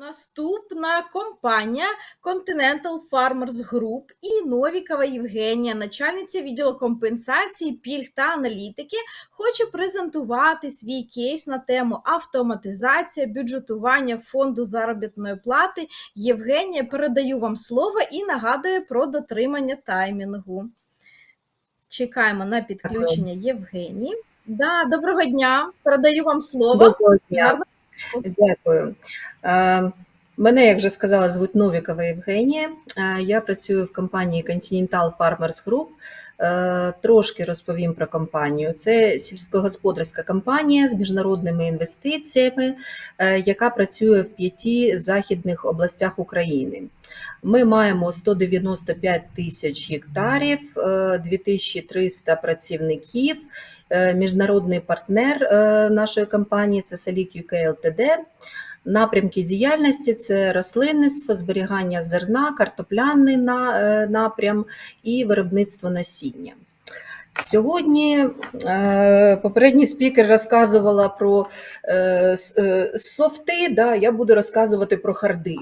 Наступна компанія Continental Farmers Group і Новікова Євгенія, начальниця відділу компенсації, пільг та аналітики, хоче презентувати свій кейс на тему автоматизація бюджетування фонду заробітної плати. Євгенія, передаю вам слово і нагадую про дотримання таймінгу. Чекаємо на підключення Євгенії. Да, доброго дня. Передаю вам слово. Доброго дня. Дякую. Е, Мене, як вже сказала, звуть Новікова Євгенія. Е, Я працюю в компанії Continental Farmers Group. Е, Трошки розповім про компанію. Це сільськогосподарська компанія з міжнародними інвестиціями, яка працює в п'яти західних областях України. Ми маємо 195 тисяч гектарів, е, 2300 працівників. Е, Міжнародний партнер е, нашої компанії це Salik UK Ltd. Напрямки діяльності це рослинництво, зберігання зерна, картопляний е, напрям і виробництво насіння. Сьогодні е, попередній спікер розказувала про е, е, софти, да, я буду розказувати про харди.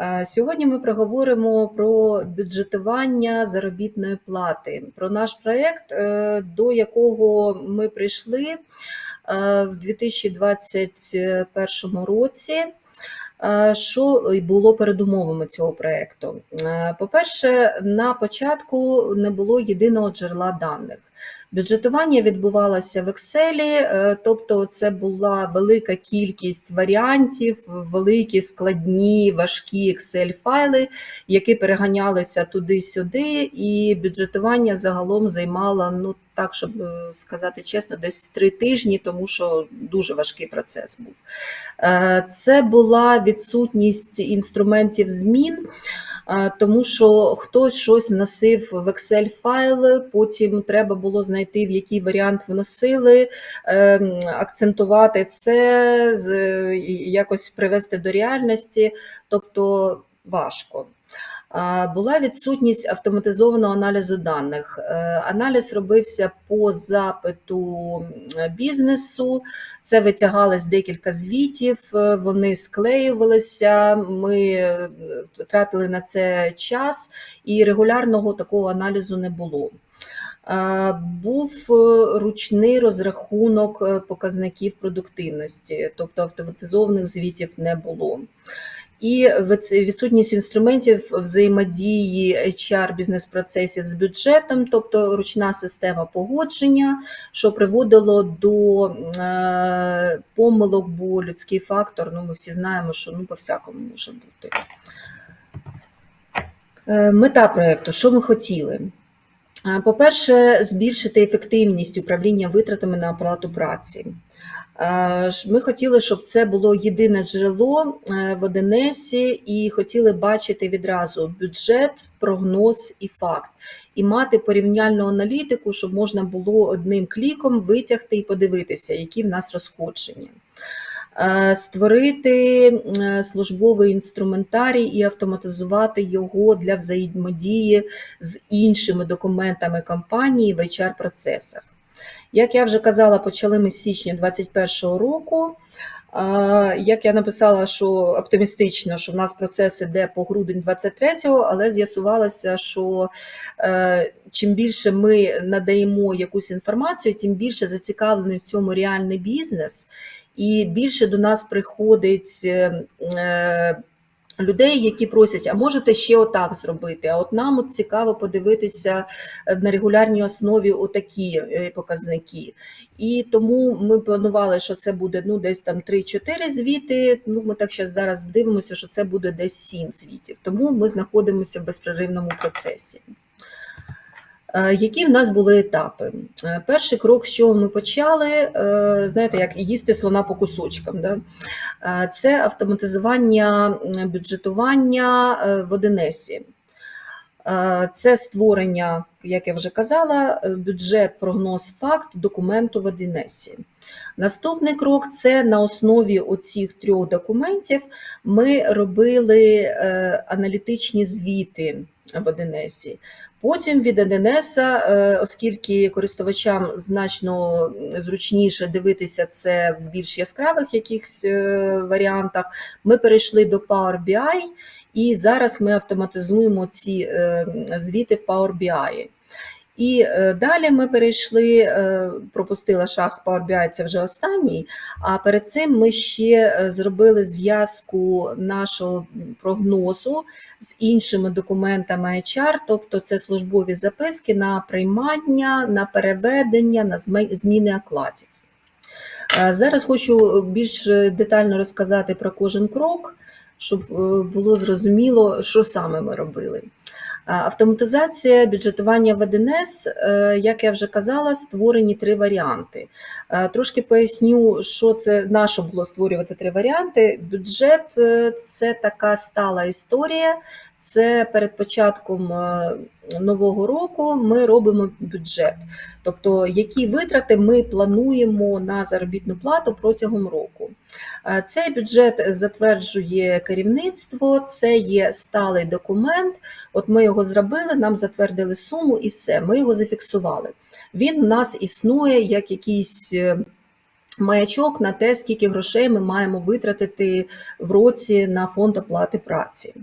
Е, Сьогодні ми проговоримо про бюджетування заробітної плати, про наш проєкт, е, до якого ми прийшли е, в 2021 році. Що було передумовами цього проєкту? Е, По-перше, на початку не було єдиного джерела даних. Бюджетування відбувалося в Excel, е, тобто це була велика кількість варіантів, великі складні, важкі Excel-файли, які переганялися туди-сюди, і бюджетування загалом займало, ну так, щоб е, сказати чесно, десь три тижні, тому що дуже важкий процес був. Е, Це була відсутність інструментів змін. Тому що хтось щось вносив в Excel файл, потім треба було знайти, в який варіант вносили, ем, акцентувати це, якось привести до реальності, тобто важко. Була відсутність автоматизованого аналізу даних. Е, Аналіз робився по запиту бізнесу. Це витягалось декілька звітів, е, вони склеювалися. Ми е, тратили на це час, і регулярного такого аналізу не було. Був е, ручний розрахунок е, показників продуктивності, тобто автоматизованих звітів не було. І відсутність інструментів взаємодії HR бізнес-процесів з бюджетом, тобто ручна система погодження, що приводило до е, помилок, бо людський фактор, ну ми всі знаємо, що ну по-всякому може бути. Е, Мета проєкту, що ми хотіли? По-перше, збільшити ефективність управління витратами на оплату праці. Ми хотіли, щоб це було єдине джерело е, в Одинесі, і хотіли бачити відразу бюджет, прогноз і факт, і мати порівняльну аналітику, щоб можна було одним кліком витягти і подивитися, які в нас розходження. Е, Створити е, службовий інструментарій і автоматизувати його для взаємодії з іншими документами компанії в HR-процесах. Як я вже казала, почали ми з січня 2021 року. Як я написала, що оптимістично, що в нас процес іде по грудень 23-го, але з'ясувалося, що е, чим більше ми надаємо якусь інформацію, тим більше зацікавлений в цьому реальний бізнес, і більше до нас приходить е, е, людей, які просять, а можете ще отак зробити. А от нам от цікаво подивитися е, на регулярній основі отакі показники. І тому ми планували, що це буде ну, десь там 3-4 звіти. Ну, ми так зараз дивимося, що це буде десь 7 звітів. Тому ми знаходимося в безперервному процесі. Е, Які в нас були етапи? Е, Перший крок, з чого ми почали, е, знаєте, як їсти слона по кусочкам. Да? Це автоматизування бюджетування в Одинесі. Це створення, як я вже казала, бюджет, прогноз, факт документу в 1С. Наступний крок це на основі оцих трьох документів ми робили е, аналітичні звіти в 1С. Потім від 1С, е, оскільки користувачам значно зручніше дивитися це в більш яскравих якихось е, варіантах, ми перейшли до Power BI, і зараз ми автоматизуємо ці е, звіти в Power BI. І е, далі ми перейшли, е, пропустила шаг Power BI, вже останній. А перед цим ми ще е, зробили зв'язку нашого прогнозу з іншими документами HR, тобто це службові записки на приймання, на переведення, на зміни окладів. Зараз хочу більш детально розказати про кожен крок, щоб було зрозуміло, що саме ми робили. Автоматизація бюджетування в 1С, е, як я вже казала, створені три варіанти. Е, Трошки поясню, що це наше було створювати три варіанти. Бюджет е, це така стала історія. Це перед початком нового року ми робимо бюджет. Тобто, які витрати ми плануємо на заробітну плату протягом року. Е, Цей бюджет затверджує керівництво, це є сталий документ. От ми його зробили, нам затвердили суму і все, ми його зафіксували. Він в нас існує як якийсь. е, Маячок на те, скільки грошей ми маємо витратити в році на фонд оплати праці.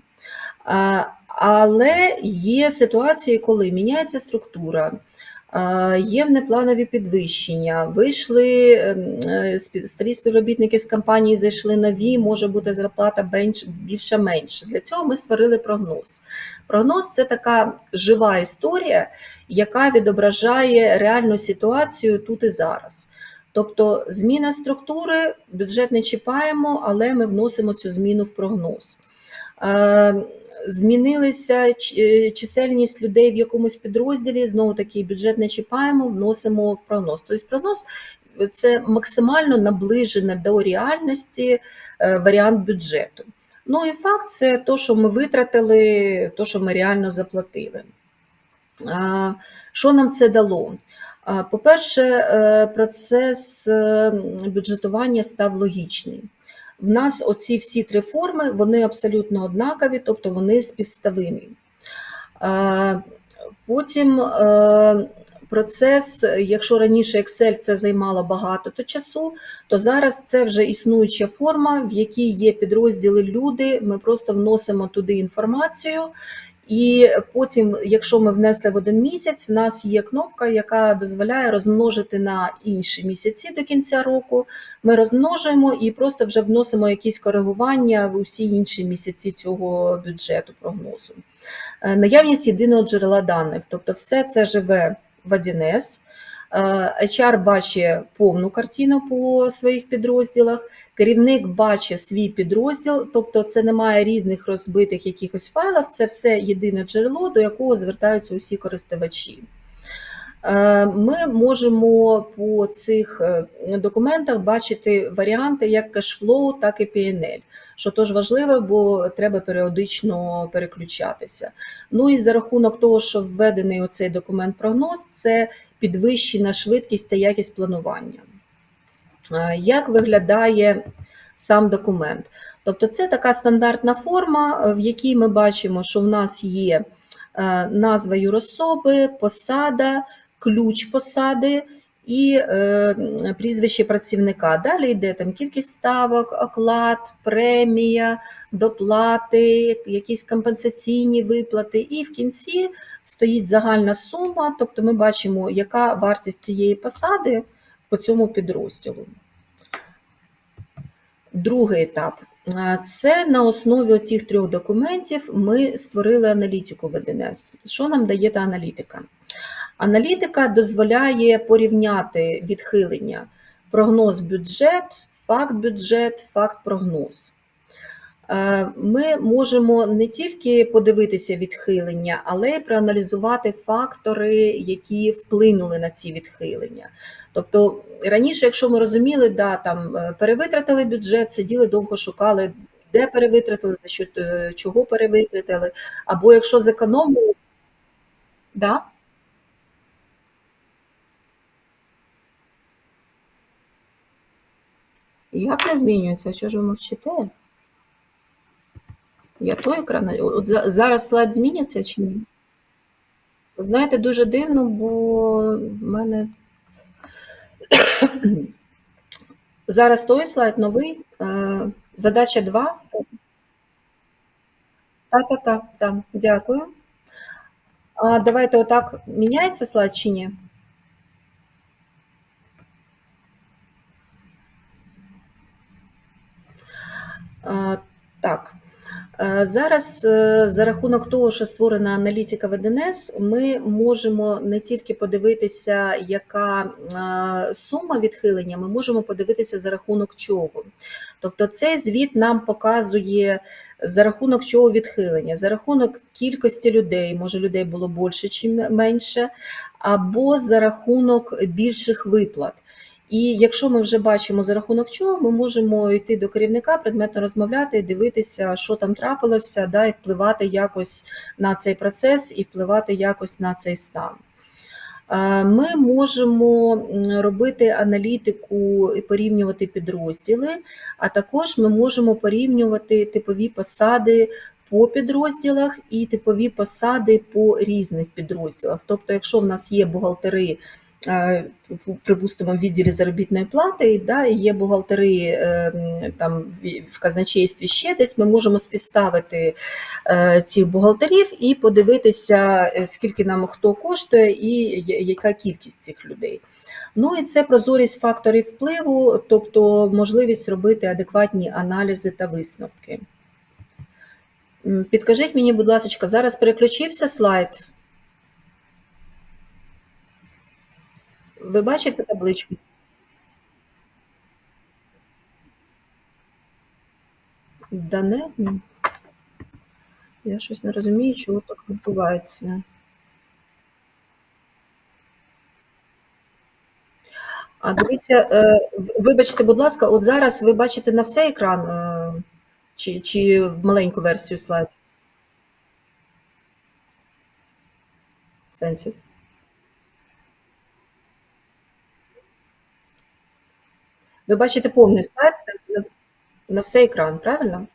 Але є ситуації, коли міняється структура, є внепланові підвищення, вийшли ем, е, старі співробітники з компанії, зайшли нові, може бути зарплата бенч- більше-менше. Для цього ми створили прогноз. Прогноз це така жива історія, яка відображає реальну ситуацію тут і зараз. Тобто зміна структури, бюджет не чіпаємо, але ми вносимо цю зміну в прогноз. Е, Змінилися е, чисельність людей в якомусь підрозділі. Знову таки бюджет не чіпаємо, вносимо в прогноз. Тобто прогноз це максимально наближене до реальності е, варіант бюджету. Ну і факт це то, що ми витратили, то, що ми реально заплатили. Що нам це дало? По-перше, е, процес е, бюджетування став логічний. В нас оці всі три форми вони абсолютно однакові, тобто вони співставимі. Потім е, процес, якщо раніше Excel це займало багато то часу, то зараз це вже існуюча форма, в якій є підрозділи люди. Ми просто вносимо туди інформацію. І потім, якщо ми внесли в один місяць, в нас є кнопка, яка дозволяє розмножити на інші місяці до кінця року. Ми розмножуємо і просто вже вносимо якісь коригування в усі інші місяці цього бюджету прогнозу. Е, Наявність єдиного джерела даних, тобто все це живе в 1С. Е, HR бачить повну картину по своїх підрозділах, керівник бачить свій підрозділ, тобто це немає різних розбитих якихось файлів, це все єдине джерело, до якого звертаються усі користувачі. Е, Ми можемо по цих е, документах бачити варіанти як кешфлоу, так і PNL, що теж важливо, бо треба періодично переключатися. Ну і за рахунок того, що введений оцей документ-прогноз, це підвищена швидкість та якість планування. Е, Як виглядає сам документ? Тобто, це така стандартна форма, в якій ми бачимо, що в нас є назва юрособи, посада, ключ посади і е, прізвище працівника. Далі йде там кількість ставок, оклад, премія, доплати, якісь компенсаційні виплати. І в кінці стоїть загальна сума, тобто ми бачимо, яка вартість цієї посади по цьому підрозділу. Другий етап. Це на основі цих трьох документів ми створили аналітику в 1С. Що нам дає та аналітика? Аналітика дозволяє порівняти відхилення прогноз бюджет, факт бюджет, факт прогноз. Е, Ми можемо не тільки подивитися відхилення, але й проаналізувати фактори, які вплинули на ці відхилення. Тобто раніше, якщо ми розуміли, да, там е, перевитратили бюджет, сиділи довго шукали, де перевитратили, за що е, чого перевитратили, або якщо зекономили, Да? Як не змінюється? Що ж ви мовчите? Я той екран. От зараз слайд зміниться чи ні? Знаєте, дуже дивно, бо в мене зараз той слайд новий. Е, Задача 2. Та-та-та, та, дякую. А давайте отак міняється слайд чи ні? Так. Е, Зараз е, за рахунок того, що створена аналітика в ДНС, ми можемо не тільки подивитися, яка е, сума відхилення, ми можемо подивитися за рахунок чого. Тобто цей звіт нам показує за рахунок чого відхилення, за рахунок кількості людей, може людей було більше чи менше, або за рахунок більших виплат. І якщо ми вже бачимо за рахунок чого, ми можемо йти до керівника, предметно розмовляти, дивитися, що там трапилося, да, і впливати якось на цей процес, і впливати якось на цей стан. Е, Ми можемо робити аналітику і порівнювати підрозділи, а також ми можемо порівнювати типові посади по підрозділах і типові посади по різних підрозділах. Тобто, якщо в нас є бухгалтери, припустимо, в відділі заробітної плати, да, є бухгалтери е, там в- казначействі ще десь, ми можемо співставити е, цих бухгалтерів і подивитися, е, скільки нам хто коштує і яка кількість цих людей. Ну і це прозорість факторів впливу, тобто можливість робити адекватні аналізи та висновки. Підкажіть мені, будь ласка, зараз переключився слайд. Ви бачите табличку? Да не? Я щось не розумію, чого так відбувається. А дивіться, е, вибачте, будь ласка, от зараз ви бачите на все екран е, чи, чи в маленьку версію слайду? В сенсі? Ви бачите повний слайд на, все екран, правильно?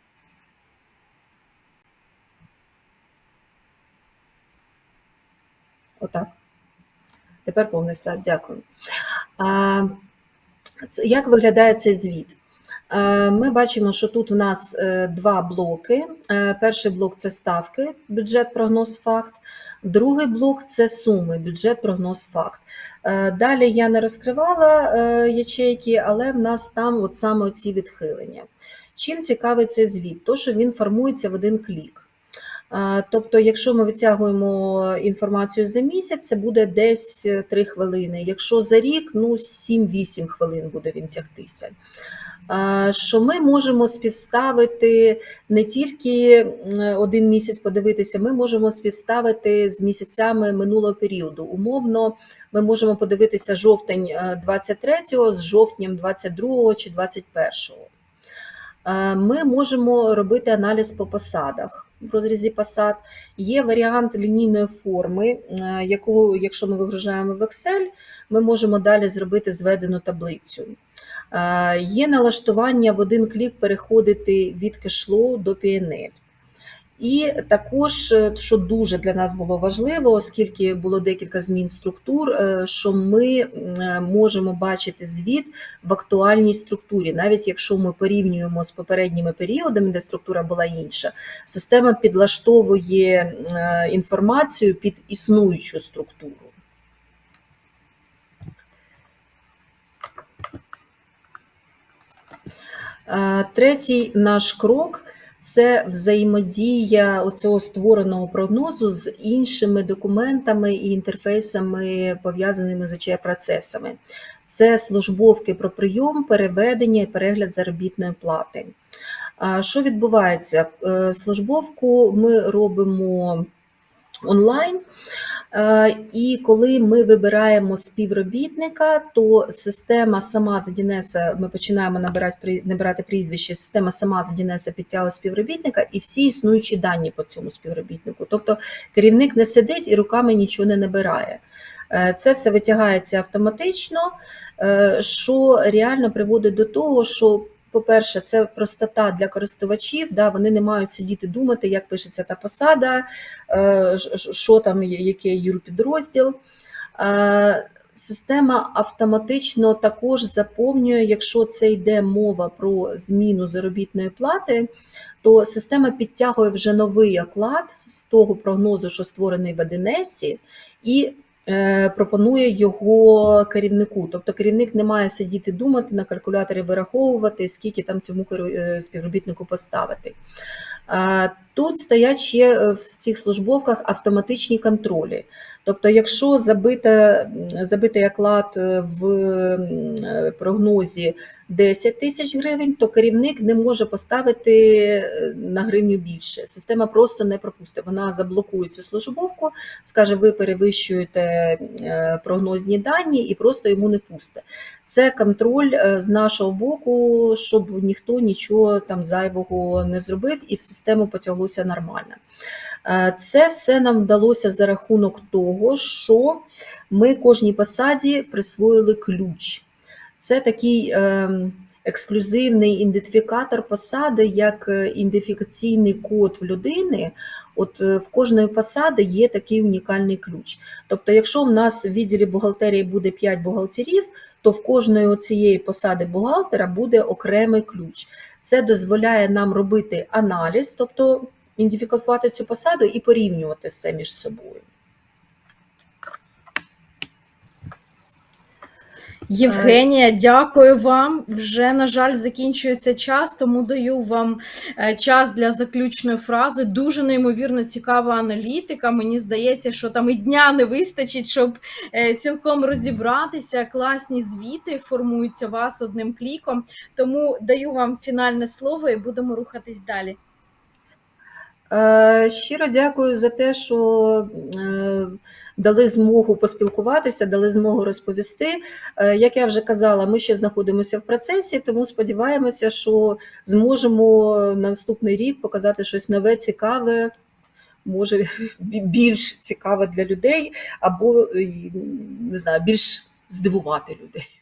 Отак. Тепер повний слайд, дякую. А, як виглядає цей звіт? Е, Ми бачимо, що тут в нас е, два блоки. Е, Перший блок це ставки, бюджет, прогноз, факт. Другий блок це суми, бюджет, прогноз, факт. Далі я не розкривала ячейки, але в нас там от саме ці відхилення. Чим цікавий цей звіт? То, що він формується в один клік. Тобто, якщо ми витягуємо інформацію за місяць, це буде десь 3 хвилини. Якщо за рік, ну 7-8 хвилин буде він тягтися. Е, Що ми можемо співставити не тільки один місяць подивитися, ми можемо співставити з місяцями минулого періоду. Умовно, ми можемо подивитися жовтень 23-го з жовтнем 22-го чи 21-го. Е, Ми можемо робити аналіз по посадах в розрізі посад. Є варіант лінійної форми, е, яку, якщо ми вигружаємо в Excel, ми можемо далі зробити зведену таблицю. Е, Є налаштування в один клік переходити від кешлоу до PNL. І також, е, що дуже для нас було важливо, оскільки було декілька змін структур, е, що ми можемо бачити звіт в актуальній структурі, навіть якщо ми порівнюємо з попередніми періодами, де структура була інша, система підлаштовує інформацію під існуючу структуру. Е, Третій наш крок це взаємодія оцього створеного прогнозу з іншими документами і інтерфейсами, пов'язаними з hr процесами. Це службовки про прийом, переведення і перегляд заробітної плати. А Що відбувається? Е, Службовку ми робимо онлайн. Е, І коли ми вибираємо співробітника, то система сама з 1С, ми починаємо набирати, набирати прізвище, система сама з 1С підтягує співробітника і всі існуючі дані по цьому співробітнику. Тобто керівник не сидить і руками нічого не набирає. Е, Це все витягається автоматично, е, що реально приводить до того, що по-перше, це простота для користувачів, да, вони не мають сидіти думати, як пишеться та посада, е, що там, є- який юрпідрозділ. Е, Система автоматично також заповнює, якщо це йде мова про зміну заробітної плати, то система підтягує вже новий оклад з того прогнозу, що створений в 1С, і пропонує його керівнику. Тобто керівник не має сидіти думати на калькуляторі, вираховувати, скільки там цьому е, співробітнику поставити. Тут стоять ще е, в цих службовках автоматичні контролі. Тобто, якщо забита, забитий оклад е, в е, прогнозі 10 тисяч гривень, то керівник не може поставити на гривню більше. Система просто не пропустить. Вона заблокує цю службовку, скаже, ви перевищуєте прогнозні дані і просто йому не пусте. Це контроль з нашого боку, щоб ніхто нічого там зайвого не зробив, і в систему потяглося нормально. Е, Це все нам вдалося за рахунок того, що ми кожній посаді присвоїли ключ. Це такий ем, ексклюзивний ідентифікатор посади, як е, ідентифікаційний код в людини. От е, в кожної посади є такий унікальний ключ. Тобто, якщо в нас в відділі бухгалтерії буде 5 бухгалтерів, то в кожної цієї посади бухгалтера буде окремий ключ. Це дозволяє нам робити аналіз, тобто ідентифікувати цю посаду і порівнювати все між собою. Євгенія, дякую вам. Вже, на жаль, закінчується час, тому даю вам е, час для заключної фрази. Дуже неймовірно цікава аналітика. Мені здається, що там і дня не вистачить, щоб е, цілком розібратися. Класні звіти формуються вас одним кліком. Тому даю вам фінальне слово і будемо рухатись далі. Е, Щиро дякую за те, що е, дали змогу поспілкуватися, дали змогу розповісти. Е, Як я вже казала, ми ще знаходимося в процесі, тому сподіваємося, що зможемо на наступний рік показати щось нове, цікаве, може більш цікаве для людей, або не знаю, більш здивувати людей.